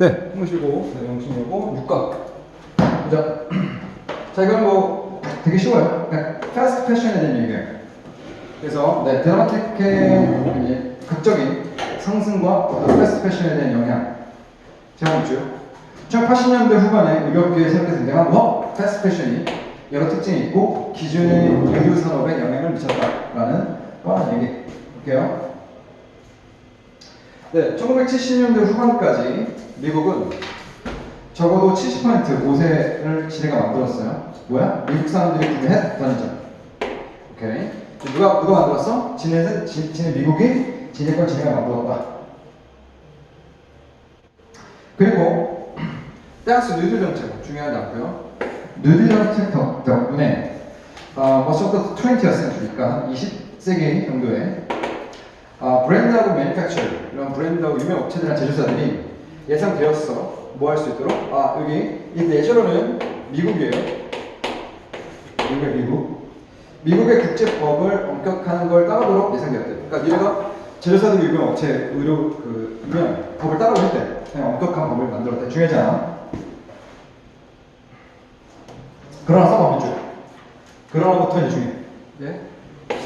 네, 홍시고, 네, 영신이고, 육각. 자, 자, 이건 뭐 되게 쉬워요. 그냥 패스트 패션에 대한 얘기예요. 그래서 네, 드라마틱의 이제 극적인 상승과 패스트 패션에 대한 영향. 제가 먼저 1980년대 후반에 의료계에 새롭게 등장한 워 패스트 패션이 여러 특징이 있고 기존의 의료 산업에 영향을 미쳤다라는 또 하나 얘기 볼게요. 네, 1970년대 후반까지 미국은 적어도 70% 5세를 지네가 만들었어요. 뭐야? 미국 사람들이 구매했다는 점. 오케이. 누가 누가 만들었어? 지네 지, 지네 미국이 지네 걸 지네가 만들었다. 그리고 댄스 누드 정책 중요하지 않고요. 누드 정책 덕, 덕분에 어, the 20th century니까 한 20세기 정도에 아, 브랜드하고 매니팩처 이런 브랜드하고 유명 업체들이나 제조사들이 예상 되었어. 뭐 할 수 있도록? 아 여기 이 내셔널은 미국이에요. 미국의 미국. 미국의 국제법을 엄격하는 걸 따르도록 예상되었대. 그러니까 니네가 제조사들 유명 업체 의료 그 유명 법을 따라올 때 그냥 엄격한 법을 만들었대. 중요하지 않아? 그러나 밑줄. 그러나부터 이제 중요해. 예?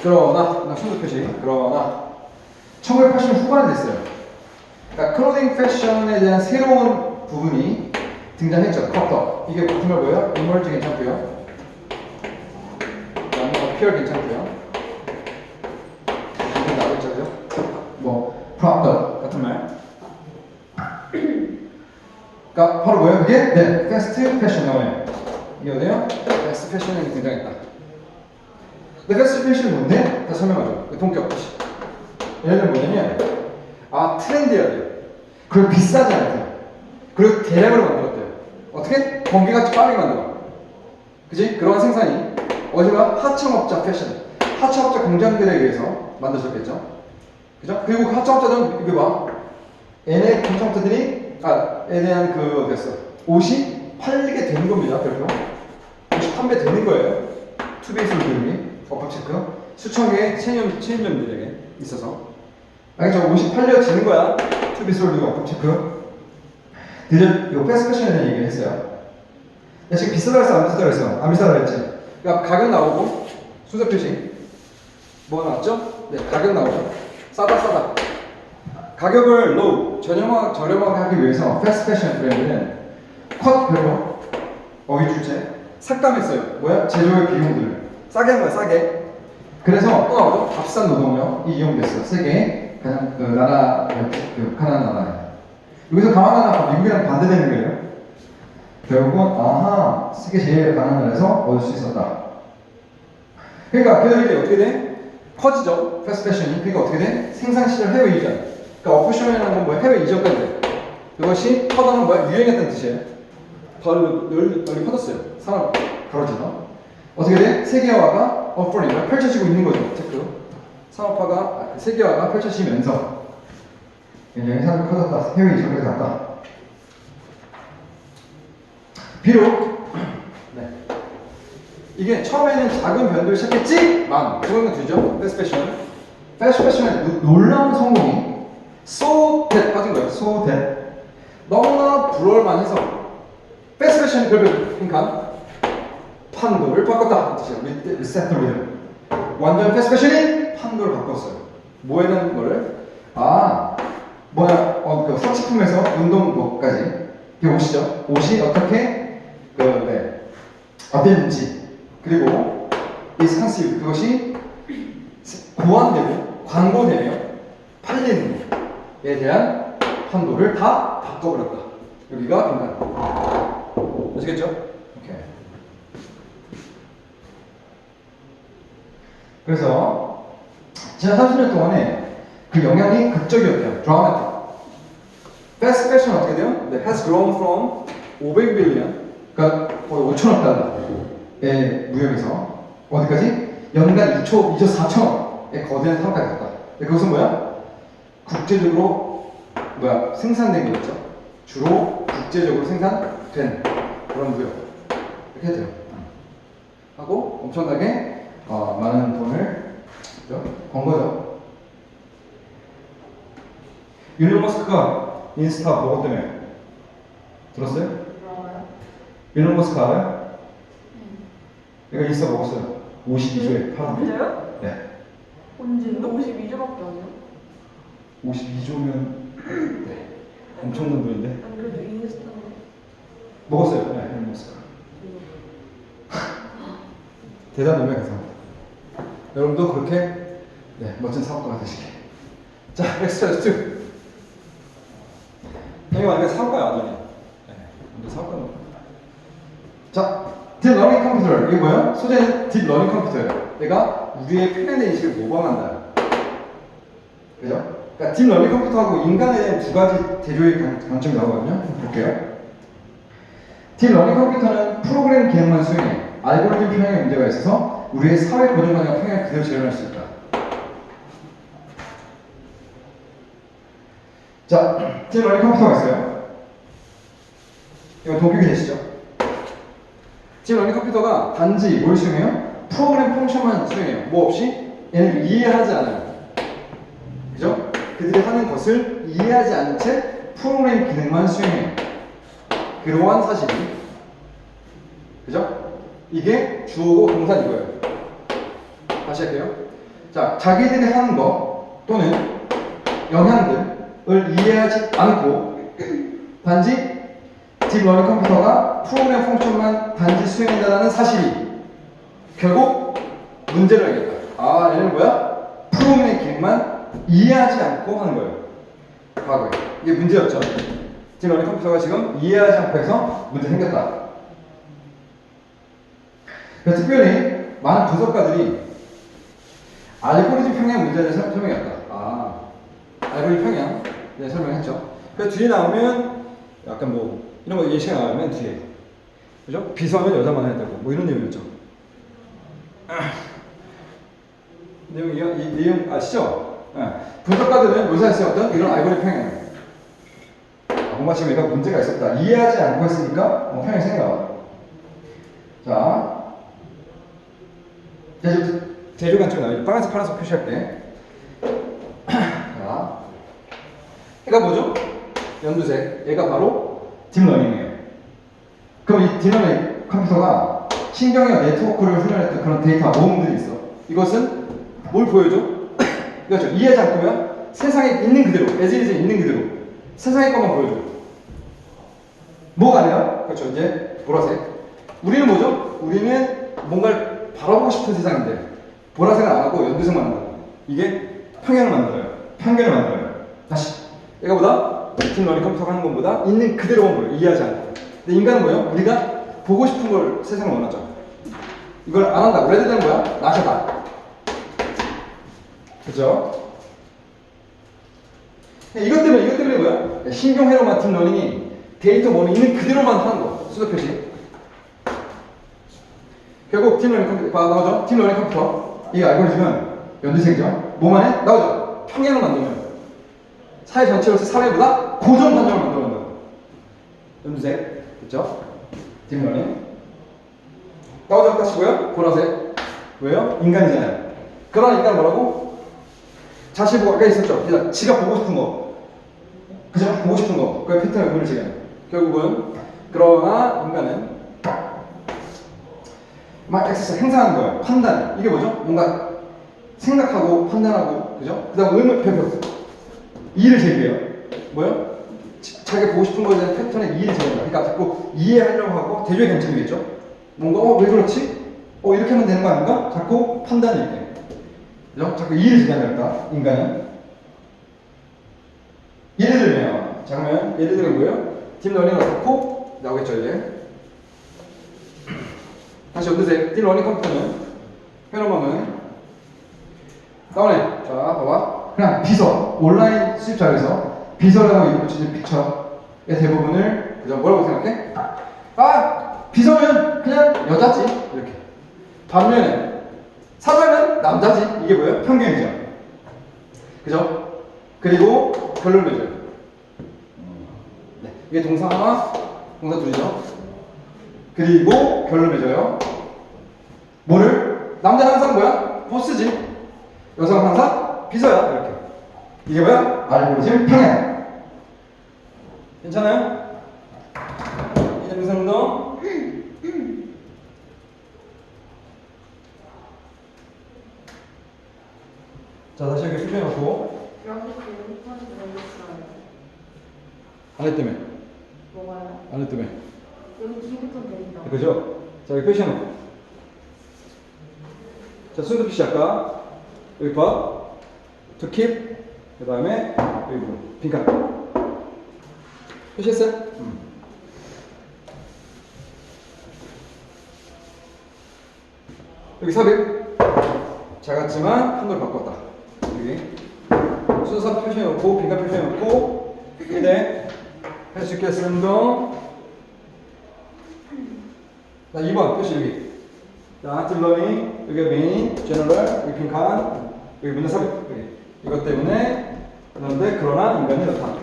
그러나 나 순서 표시. 그러나 1980년 후반에 됐어요. 그러니까 클로딩 패션에 대한 새로운 부분이 등장했죠. 컵터. 이게 정말 뭐예요? 이멀지 괜찮고요. 그다음에 어피얼 괜찮고요. 이게 나오겠죠, 뭐 프로덕 같은 말. 그러니까 바로 뭐예요? 그게 네, 패스트 패션이에요. 이게 어디요? 패스트 패션이 등장했다. 근데 패스트 패션이 뭔데? 다 설명하죠. 그 동격 표시. 얘는 뭐냐면 아 트렌드여야 돼요. 그리고 비싸지 않대요. 그리고 대량으로 만들었대요. 어떻게? 번개같이 빠르게 만들어. 그지? 그러한 생산이 어디가? 하청업자 패션. 하청업자 공장들에 의해서 만들어졌겠죠. 그죠? 그리고 그 하청업자들은 이거 봐. 얘네 공장업자들이 아, 에 대한 그 어땠어? 옷이 팔리게 되는 겁니다. 별로. 옷이 판매 되는 거예요. 투베이스 그림이 어법 체크. 수천 개의 체인점, 체인점들에게 있어서. 알겠죠? 옷이 팔려지는 거야. 투비스 홀딩 어법 체크. 드디어 이 패스 패션에 대한 얘기를 했어요. 야, 지금 비싸다 그랬어? 안 비싸다 그랬어? 안 비싸다 그랬지? 그러니까 가격 나오고 순서 표시. 뭐 나왔죠? 네, 가격 나오죠. 싸다 싸다. 가격을 low, 저렴하, 저렴하게 하기 위해서 패스트 패션 브랜드는 컷별로 어휘 주체 삭감했어요. 뭐야? 제조의 비용들을 싸게 한 거야, 싸게. 그래서 또 나오죠? 값싼 노동력 이 이용됐어요. 세계 가장 그 나라 그 가난한 나라에. 여기서 가난한 나라가 미국이랑 반대되는 거예요. 결국은 아하 세계 제일 가난한 나라에서 얻을 수 있었다. 그러니까 걔들이 어떻게 돼? 커지죠. 패스트 패션이. 그러니까 어떻게 돼? 생산 시절 해외 이전. 그러니까 오프쇼이라는 건 뭐야? 해외 이전까지 돼. 이것이 퍼다는 뭐야? 유행했다는 뜻이에요. 더 널리, 널리 퍼졌어요. 산업 벌어져서. 어떻게 돼? 세계화가 어플이 펼쳐지고 있는 거죠. 체크. 산업화가 아, 세계화가 펼쳐지면서 굉장히 산업이 커졌다. 해외 이전까지 갔다. 비록 네. 이게 처음에는 작은 변동을 시작했지만 그거는 되죠. 패스 패션. 패스 패션의 노- 놀라운 성공이 so that 빠진 거예요. so that 너무나 부러울만해서 패스 패션이 그걸 그러니까 판도를 바꿨다 뜻이에요. 리셋 리셋 완전 패스 패션이 판도를 바꿨어요. 뭐에 대한 거를 아 뭐야 어그 사치품에서 운동복까지 이게 옷이죠. 옷이 어떻게 그네 어땠는지 그리고 이스칸스 그것이 고안되고 광고되며 팔리는 것에 대한 판도를 다 바꿔버렸다. 여기가 인간. 아시겠죠? 오케이. 그래서 지난 30년 동안에 그 영향이 극적이었대요. 드라마틱. 패스트 패션 어떻게 돼요? 네, has grown from 500 billion, 그러니까 거의 5천억 달러의 무역에서 어디까지? 연간 2초, 2조 4천억의 거대한 상업까지 갔다. 근데 그것은 뭐야? 국제적으로 뭐야 생산된 거겠죠. 주로 국제적으로 생산된 그런 무역 이렇게 돼요. 하고 엄청나게 어, 많은 돈을 그죠? 번 거죠. 일론 머스크가 인스타 그것 때문에 들었어요? 뭐라고요? 일론 머스크 알아요? 얘가 인스타 먹었어요. 52조에 팔았는데. 진짜요? 네. 언제? 너 52조밖에 아니야? 52조면 네. 엄청난 돈인데. 아니 그래도 인스타 먹었어요. 네, 일론 머스크. 대단하면 감사합니다. 여러분도 그렇게 네, 멋진 사업가가 되시길. 자, 엑스트라 2. 형이 만약에 사업가야 아니네. 네, 근데 사업가는 자, 딥 러닝 컴퓨터. 이게 뭐야? 소재는 딥 러닝 컴퓨터예요. 얘가 우리의 표현의 인식을 모방한다. 그죠? 그러니까 딥 러닝 컴퓨터하고 인간에 대한 두 가지 대조의 관- 관점이 나오거든요. 볼게요. 딥 러닝 컴퓨터는 프로그램 기능만 수행해 알고리즘 평형에 문제가 있어서 우리의 사회 고정관념 평형을 그대로 재현할 수 있다. 자, 딥 러닝 컴퓨터가 있어요. 이거 도교기 되시죠? 딥 러닝 컴퓨터가 단지 뭘 수행해요? 프로그램 펑션만 수행해요. 뭐 없이 얘는 이해하지 않아요. 그죠? 그들이 하는 것을 이해하지 않은 채 프로그램 기능만 수행해요. 그러한 사실이 그죠? 이게 주어고 동사 이거예요. 다시 할게요. 자, 자기들이 하는 거 또는 영향들을 이해하지 않고 단지 딥러닝 컴퓨터가 프로그램 펑션만 단지 수행한다는 사실이 결국 문제를 알겠다. 아, 얘는 뭐야? 프로그램의 기능만 이해하지 않고 하는 거예요. 과거에. 이게 문제였죠. 딥러닝 컴퓨터가 지금 이해하지 않고 해서 문제 생겼다. 특별히 많은 분석가들이 알고리즘 평양 문제를 설- 설명했다. 아, 알고리즘 평양 네, 설명했죠. 그래서 뒤에 나오면 약간 뭐 이런 거 예시가 나오면 뒤에 그죠? 비서하면 여자만 해야 되고 뭐 이런 내용이었죠. 아, 내용 이, 이 내용 아시죠? 네. 분석가들은 묘사했어요 어떤 이런 알고리즘 평양. 아, 뭔가 지금 얘가 문제가 있었다. 이해하지 않고 했으니까 어, 평양이 생겨. 자, 대조, 대조 관점 나와요. 빨간색, 파란색 표시할게. 자, 얘가 뭐죠? 연두색. 얘가 바로 딥러닝이에요. 그럼 이 딥러닝 컴퓨터가 신경의 네트워크를 훈련했던 그런 데이터 모음들이 있어. 이것은 뭘 보여줘? 이거죠. 이해하지 않고면 세상에 있는 그대로, 에즈리즈에 있는 그대로 세상의 것만 보여줘. 뭐가 아니라? 그렇죠. 이제 보라색. 우리는 뭐죠? 우리는 뭔가를 바라보고 싶은 세상인데 보라색은 안 하고 연두색만 한다. 이게 평행을 만들어요. 편견을 만들어요. 다시. 얘가 보다 딥 러닝 컴퓨터가 하는 것보다 있는 그대로만 보여. 이해하지 않고. 근데 인간은 뭐예요? 우리가 보고 싶은 걸 세상을 원하죠. 이걸 안 한다. 레드는 뭐야? 나셔다. 그죠? 이것 때문에 이것 때문에 뭐야? 신경회로만 딥러닝이 데이터 뭐는 있는 그대로만 하는 거. 수도 표시. 결국 딥러닝 컴퓨터 봐, 나오죠? 딥러닝 컴퓨터 이 알고리즘은 연두색이죠? 뭐만 해? 나오죠? 평행을 만들면 사회 전체로서 사회보다 고정 관점을 만들어낸다 연두색 그렇죠? 딥러닝 나오죠? 다시고요? 보라색 왜요? 인간이잖아요 그러나 인간은 뭐라고? 자신 보고 아까 있었죠? 그냥 지가 보고 싶은 거 그죠? 보고 싶은 거 그게 패턴의 제기하는 결국은 그러나 인간은 막 엑세스 행사하는 거예요. 판단. 이게 뭐죠? 뭔가 생각하고 판단하고 그죠? 그다음 의문 표현. 이의를 제기해요. 뭐요? 지- 자기가 보고 싶은 거에 대한 패턴에 이의를 제기한다. 그러니까 자꾸 이해하려고 하고 대조의 관점이겠죠? 뭔가 어 왜 그렇지? 어 이렇게 하면 되는 거 아닌가? 자꾸 판단을 이렇게. 그죠? 자꾸 이의를 제기한다. 인간은. 예를 들면 자 그러면 예를 들면 뭐예요? 딥러닝을 넣고 나오겠죠 이제. 다시 연두색 딥러닝 컴퓨터는 회로망은. 다운해 자 봐봐. 그냥 비서 온라인 수집 자료에서 비서라고 이름 붙이는 픽처의 대부분을 그죠 뭐라고 생각해? 아 비서면 그냥 여자지. 이렇게. 반면에 사장은 남자지. 이게 뭐예요? 편견이죠. 그죠? 그리고 결론을 맺어요 네. 이게 동사 하나 동사 둘이죠 그리고 결론을 맺어요. 뭐를? 남자는 항상 뭐야? 보스지. 여성은 항상 비서야. 이렇게. 이게 뭐야? 알고리즘 평행. 괜찮아요? 대문선 운동. 자, 다시. 여기 들어있어요. 안에 때문에. 뭐가요? 안에 때문에. 여기. 그죠? 자, 여기 표시해놓고. 자, 순서 아까. 여기 봐. to. 그 다음에 여기 뭐, 빈칸. 표시했어요? 음. 여기 삽입. 작았지만 한돌 바꿨다. 여기. 순서 표시해놓고, 빈칸 표시해놓고, 근데, 할 수 있겠습니다. 자, 2번 표시 여기. 자, 딜러니 여기 메인, 제너럴, 여기 빈칸, 여기 문제 삽입. 여기. 이것 때문에 그런데 그러나 인간이 나타.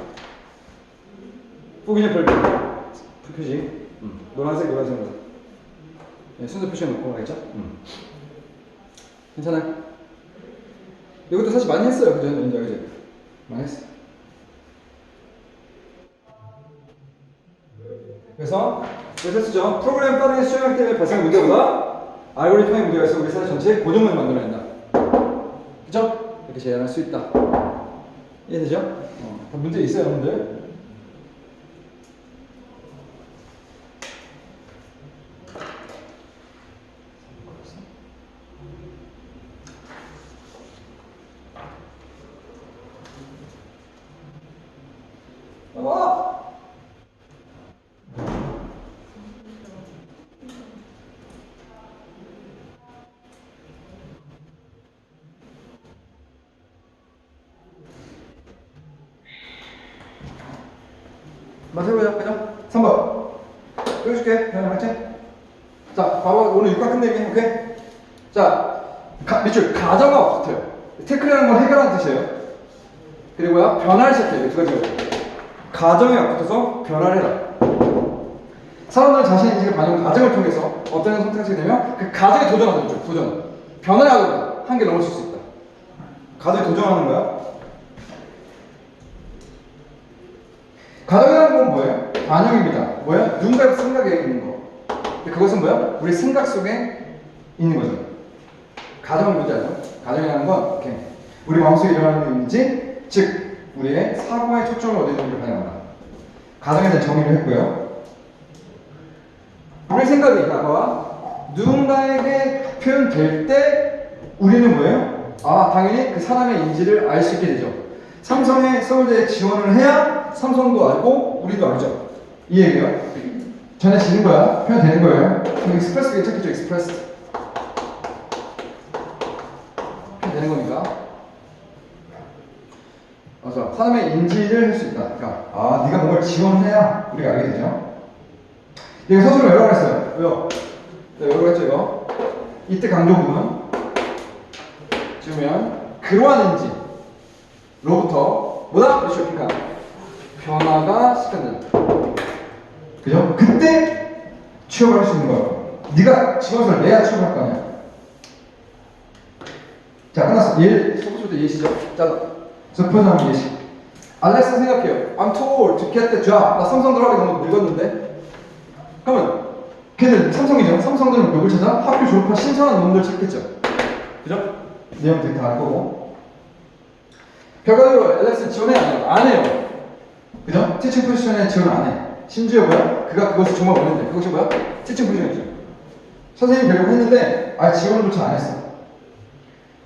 후기의 별표. 표시. 음. 노란색, 노란색, 노란색. 네, 순서 표시해 놓고 알겠죠? 음. 괜찮아요? 이것도 사실 많이 했어요, 그죠? 이제 그지? 많이 했어. 그래서 그래서 쓰죠. 프로그램 빠르게 수행하기 때문에 발생한 문제보다 알고리즘의 문제가 있어 우리 사회 전체에 고정을 만들어낸다. 그죠? 이렇게 제안할 수 있다. 이해되죠? 어, 다 문제 있어요, 여러분들. 와! 맞아요, 그죠? 3번. 보여줄게. 그냥 맞지? 자, 봐봐. 오늘 육각 끝내기. 오케이? 자, 가, 밑줄. 가정과 붙어요. 태클이라는 건 해결하는 뜻이에요. 그리고요, 변화를 시작해요. 두 가지로. 가정에 앞붙어서 변화를 해라. 사람들은 자신의 인식을 반영 과정을 통해서 어떤 선택을 하게 되면 그 가정에 도전하는 거죠. 도전. 변화를 하고 한계 넘을 수 있다. 가정에 도전하는 거야. 가정이라는 건 뭐예요? 반영입니다. 뭐야? 누군가의 생각에 있는 거. 근데 그것은 뭐야? 우리 생각 속에 있는 거죠. 가정을 문제죠. 가정이라는 건 이렇게 우리 마음속에 일어나는 의미지, 즉 우리의 사고의 초점을 어디에 두는지 반영한다. 가정에 대한 정의를 했고요. 우리 생각이 나와 누군가에게 표현될 때 우리는 뭐예요? 아 당연히 그 사람의 인지를 알 수 있게 되죠. 삼성에 서울대에 지원을 해야 삼성도 알고 우리도 알죠. 이 얘기요. 전해지는 거야. 표현되는 거예요. 그럼 익스프레스 괜찮겠죠? 익스프레스. 표현되는 거니까. 맞아. 사람의 인지를 할 수 있다. 그러니까 아 네가 뭔가를 지원해야 우리가 알게 되죠. 이거 서술을 외우라고 했어요. 왜요? 네, 외우라고 했죠 이거. 이때 강조 부분 지우면 그러한 인지 로부터 뭐다? 쇼핑카 변화가 시작된다. 그죠? 그때 취업을 할 수 있는 거예요. 네가 지원서를 내야 취업을 할거 아니야. 자 끝났어. 예, 소부터 예시죠. 자, 접근하면 예시. 알렉스 생각해요. I'm too old to get the job. 나 삼성 들어가기 너무 늙었는데. 그러면 걔들 삼성이죠. 삼성들은 누굴 찾아? 학교 졸업한 신선한 놈들 찾겠죠. 그죠? 내용들이 다알 거고. 결과적으로 LS 지원해 안 해요? 안 해요. 그죠? 티칭 포지션에 지원 안 해. 심지어 뭐야? 그가 그것을 정말 원했는데 그것이 뭐야? 티칭 포지션이죠. 선생님 되려고 했는데 아 지원조차 안 했어.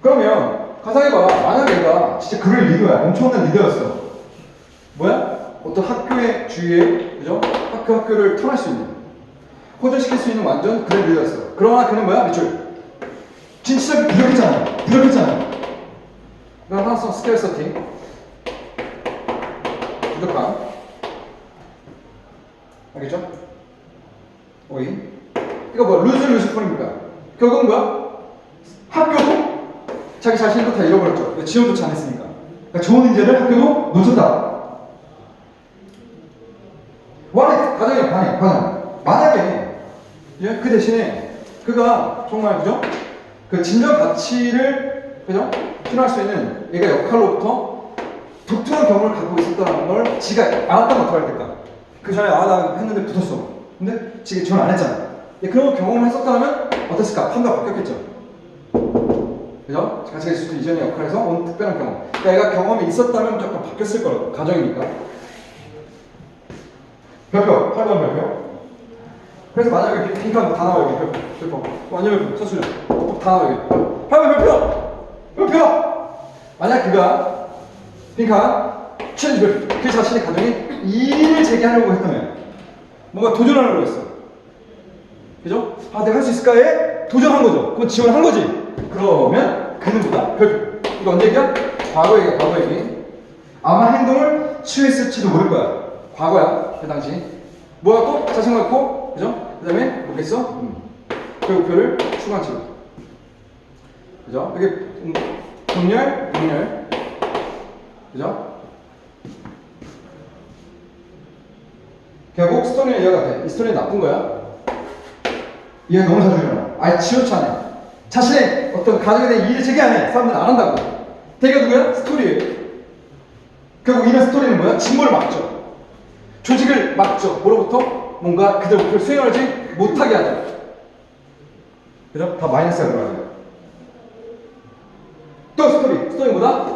그러면 가상해봐. 만약에 얘가 진짜 그럴 리더야. 엄청난 리더였어. 뭐야? 어떤 학교의 주위에 그죠? 학교 학교를 턴할 수 있는 호전시킬 수 있는 완전 그런 리더였어. 그러나 그는 뭐야? 밑줄. 진취적이 부족했잖아. 부족했잖아. 그럼 하나서 스케일 서팅. 부족함. 알겠죠? 오이. 이거 뭐야? 루즈 루즈 폰입니까? 결국은 뭐야? 학교도 자기 자신도 다 잃어버렸죠. 왜 지원조차 안 했으니까. 그러니까 좋은 인재를 학교도 놓쳤다. 원래 가정의 반응, 반응. 만약에 예? 그 대신에 그가 정말 그죠? 그 진정 가치를 그죠? 필요할 수 있는 얘가 역할로부터 독특한 경험을 갖고 있었다는 걸 지가 알았다면 할 될까? 그 전에 아 나 했는데 붙었어. 근데 지금 지원 안 했잖아. 예, 그런 걸 경험을 했었다면 어땠을까? 판도가 바뀌었겠죠. 그죠? 같이 있을 수 이전의 역할에서 온 특별한 경험. 그러니까 얘가 경험이 있었다면 조금 바뀌었을 거라고. 가정이니까. 별표, 8번 별표. 그래서 만약에 핑크한 거다 나와 여기 별표, 별표. 완전 별표, 서술형. 다 나와 여기. 8번 별표! 별표! 만약 그가 핑크한 챌린지 그 자신의 가정에 이의를 제기하려고 했다면 뭔가 도전하려고 했어. 그죠? 아, 내가 할 수 있을까에 도전한 거죠. 그건 지원한 거지. 그러면 그는 뭐다? 별표. 이거 언제 얘기야? 과거 얘기야, 과거 얘기. 아마 행동을 취했을지도 모를 거야. 과거야, 그 당시. 뭐야 또? 자신감 갖고, 그죠? 그 다음에 뭐겠어? 음. 그 목표를 추구한지. 그죠? 이게 음, 동렬, 동렬. 그죠? 결국 스토리는 이와 같아. 이 스토리는 나쁜 거야. 얘 너무 자주 일어나. 아예 지원치 않아. 자신의 어떤 가정에 대한 이의를 제기 안 해. 사람들은 안 한다고. 대가 누구야? 스토리예요. 결국 이런 스토리는 뭐야? 진보를 막죠. 조직을 막죠. 뭐로부터? 뭔가 그들 목표를 수행하지 못하게 하죠. 그죠? 다 마이너스가 들어가요. 또 스토리. 스토리 뭐다?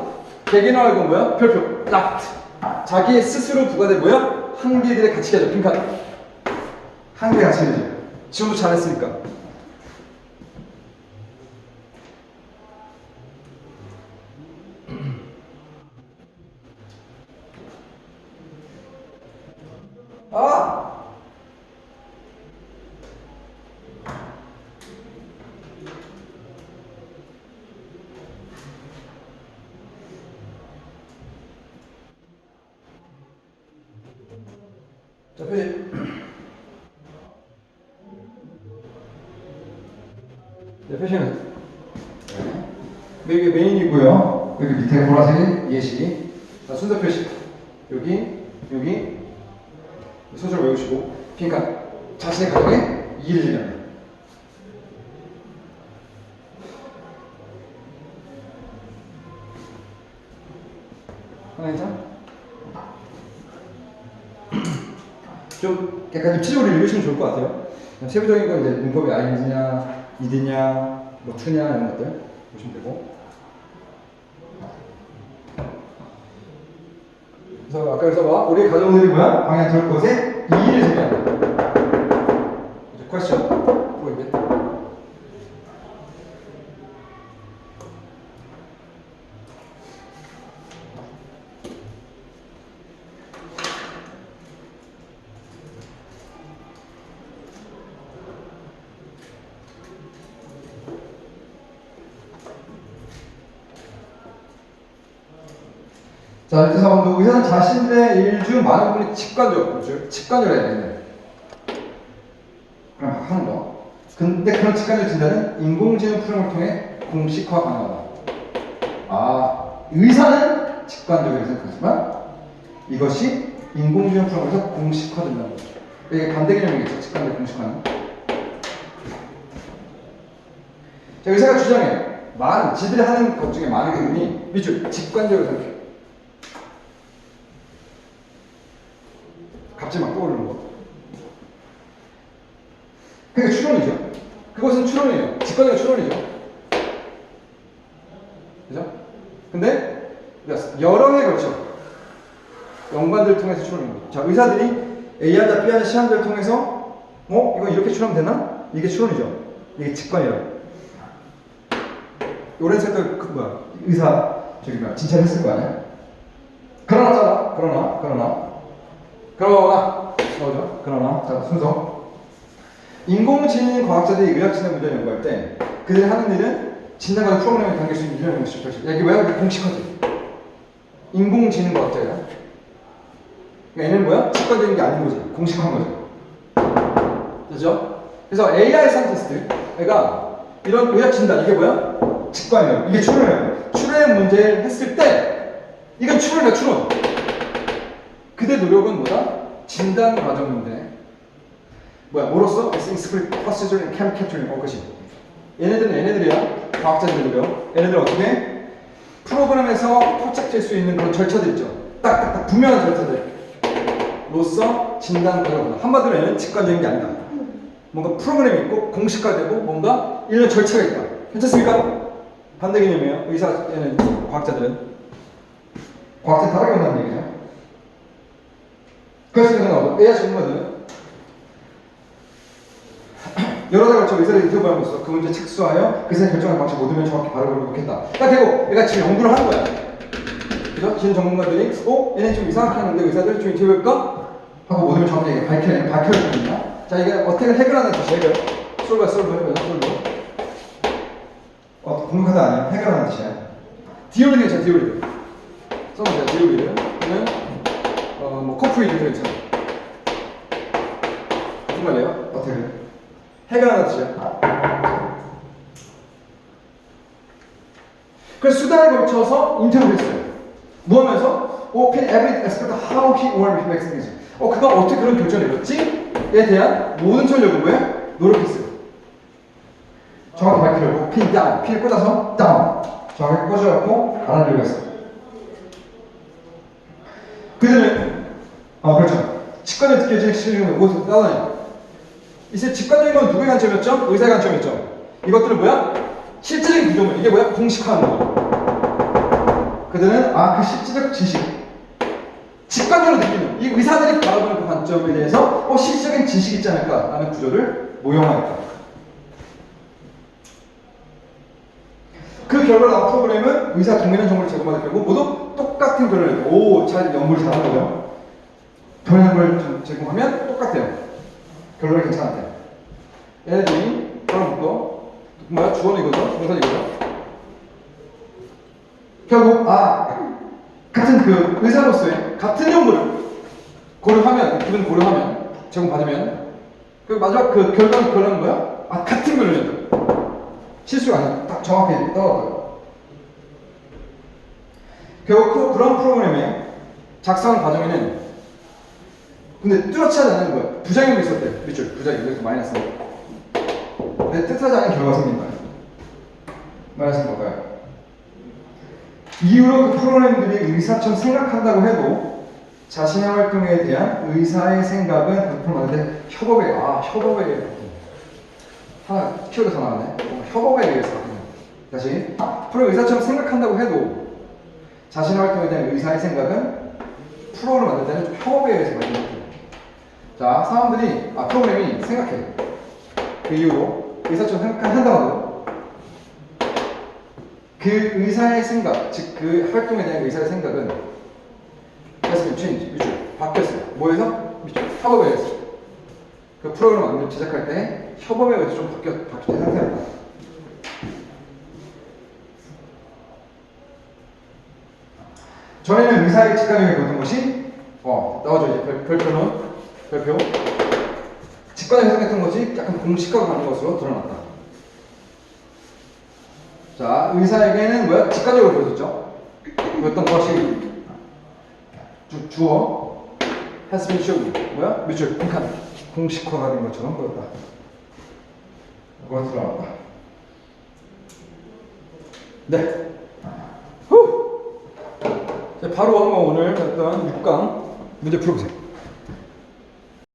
개개인화 이건 뭐야? 별표. 락트. 자기 스스로 부과된 뭐야? 한계들의 가치가죠. 핑카드. 한계 가치가죠. 지금도 잘했으니까. 아! 자, 표지. 네, 표시는 여기 메인이고요. 여기 밑에 보라색 예시. 자, 순서 표시. 여기, 여기, 소설 외우시고 그러니까 자신의 가정에 이의를 제기합니다. 하나 괜찮아? 좀 약간 입체적으로 읽으시면 좋을 것 같아요. 세부적인 건 이제 문법이 아인지냐, 이드냐, 뭐 투냐 이런 것들 보시면 되고. 그래서 아까 써봐 우리의 가정들이 뭐야? 방향 돌 곳에 이의를 제기한다. 자, 이렇게 사원도 의사는 자신의 일 중 많은 부분이 직관적, 그렇죠? 직관적으로 해야 되는데. 막 하는 거. 근데 그런 직관적 진단은 인공지능 프로그램을 통해 공식화 가능하다. 아, 의사는 직관적이라고 생각하지만 이것이 인공지능 프로그램에서 공식화된다는 거죠. 이게 반대 개념이겠죠, 직관적 공식화는. 자, 의사가 주장해요. 많은, 지들이 하는 것 중에 많은 부분이 밑줄, 직관적으로 생각해요. 갑자기 막 떠오르는 거. 그게 추론이죠. 그것은 추론이에요. 직관적 추론이죠. 그죠? 근데 여러 해 걸쳐 연관들을 통해서 추론합니다. 자, 의사들이 A하자 B하자 C하자를 통해서 어? 이거 이렇게 추론하면 되나? 이게 추론이죠. 이게 직관이라고. 오렌색도 그 뭐야? 의사 저기 뭐야? 진찰했을 거 아니야? 그러나. 그러나 그러나 그러나 나오죠. 그러나 자 순서 인공지능 과학자들이 의학진단 문제를 연구할 때 그들이 하는 일은 진단과 프로그램에 담길 수 있는 유전을 공식 펼쳐. 이게? 이게 공식화지. 인공지능 과학자야. 그러니까 얘는 뭐야? 직관적인 게 아닌 거지. 공식화한 거죠. 그죠? 그래서 AI 사이언티스트, 그러니까 이런 의학 진단 이게 뭐야? 직관이에요. 이게 추론이에요. 추론의 문제를 했을 때 이건 추론이야 추론. 그대 노력은 뭐다? 진단 과정인데 뭐야 뭐로써? Explain procedure and can capturing 어 그치 얘네들은 얘네들이야 과학자들이고요 얘네들 어떻게 프로그램에서 포착될 수 있는 그런 절차들 있죠 딱딱딱 분명한 절차들 로서 진단 과정을 본다. 한마디로 얘는 직관적인 게 아니다. 뭔가 프로그램이 있고 공식화되고 뭔가 일련 절차가 있다. 괜찮습니까? 반대 개념이에요. 의사는 과학자들은 과학자 다르게 본다는 얘기죠. 그래서 나오죠. AI 전문가들은 여러 달 걸쳐 의사를 인터뷰함으로써 그 문제 착수하여 그 사람 결정한 방식 모두면 정확히 바로 기록했다. 딱 되고 얘가 지금 연구를 하는 거야. 그죠? 지금 전문가들이 어? 얘네 좀 이상하게 하는데 의사들 좀 인터뷰해볼까? 하고 모두면 정확히 밝혀, 밝혀줍니다. 자 이게 어떻게 해결하는 뜻이에요? 해결. 솔바 솔바 해보자 솔바. 어, 공부하다 아니야. 해결하는 뜻이야. 디오리드 괜찮아 디오리드. 써보세요 디오리드. 는 어, 뭐 코프리드 괜찮아. 무슨 말이에요? 어떻게 해요? 해결하는 뜻이야. 그래서 수단을 거쳐서 인터뷰를 했어요. 뭐 하면서? Open every aspect of how he or he makes things. 어, 그가 어떻게 그런 결정을 내렸지? 에 대한 모든 전력을 뭐야? 노력했어요. 정확히 밝히려고 핀 다운, 핀을 꽂아서 다운. 정확히 꽂아갖고 알아내려고 했어요. 그들은, 아, 그렇죠. 직관에 느껴지는 실력은 무엇을 따라다녀? 이제 직관적인 건 누구의 관점이었죠? 의사의 관점이었죠. 이것들은 뭐야? 실질적인 구조물. 이게 뭐야? 공식화하는 거. 그들은 아 그 실질적 지식, 직관적으로 느끼는 이 의사들이 바라보는 그 관점에 대해서 어 실질적인 지식이 있지 않을까라는 구조를 모형화했다. 그 결과로 나온 프로그램은 의사 동일한 정보를 제공받을 경우 모두 똑같은 결론을 오 잘 연구를 잘한 거죠. 동일한 걸좀 제공하면 똑같아요. 결론이 괜찮았대요. 얘네들이 그럼 또 뭐야 주어는 이거죠, 동사 이거죠. 결국 아 같은 그 의사로서의 같은 정보를 고려하면 기분 고려하면 제공받으면 그 마지막 그 결과는 결론은 뭐야? 아 같은 결론이었다. 실수가 아니야. 딱 정확히 떠오르고. 결국 그, 그런 프로그램의 작성 과정에는 근데 뚜렷치 않은 거야. 부작용이 있었대. 밑줄 부작용 여기서 마이너스. 근데 뜻하지 않은 결과가 생긴다. 마이너스는 뭘까요? 이후로 그 프로그램들이 의사처럼 생각한다고 해도 자신의 활동에 대한 의사의 생각은 100% 맞는데 협업에 아 협업에 하나 키워드 더 나왔네 어, 협업에 의해서 다시 프로 의사처럼 생각한다고 해도 자신의 활동에 대한 의사의 생각은 프로를 만들 때는 좀 협업에 의해서 거예요 자 사람들이 아 프로그램이 생각해 그 이후로 의사처럼 생각한다고 그 의사의 생각, 즉 그 활동에 대한 의사의 생각은 been changed, 밑줄 바뀌었어요. 뭐에서? 협업에 의해서. 그 프로그램 만들 제작할 때 협업에 의해서 좀 바뀌었, 바뀌었던 상태입니다. 전에는 의사의 직관형을 보던 것이 어 나오죠 이제 별, 별표는 별표 직관형이 생각했던 것이 약간 공식화가 가는 것으로 드러났다. 자, 의사에게는 뭐야? 직관적으로 보여줬죠? 보였던 것이 주, 주어 has been shown 뭐야? 밑줄 빈칸 공식화가 된 것처럼 보였다. 이거 들어갔다. 네. 후! 자, 바로 오늘 했던 6강 문제 풀어보세요.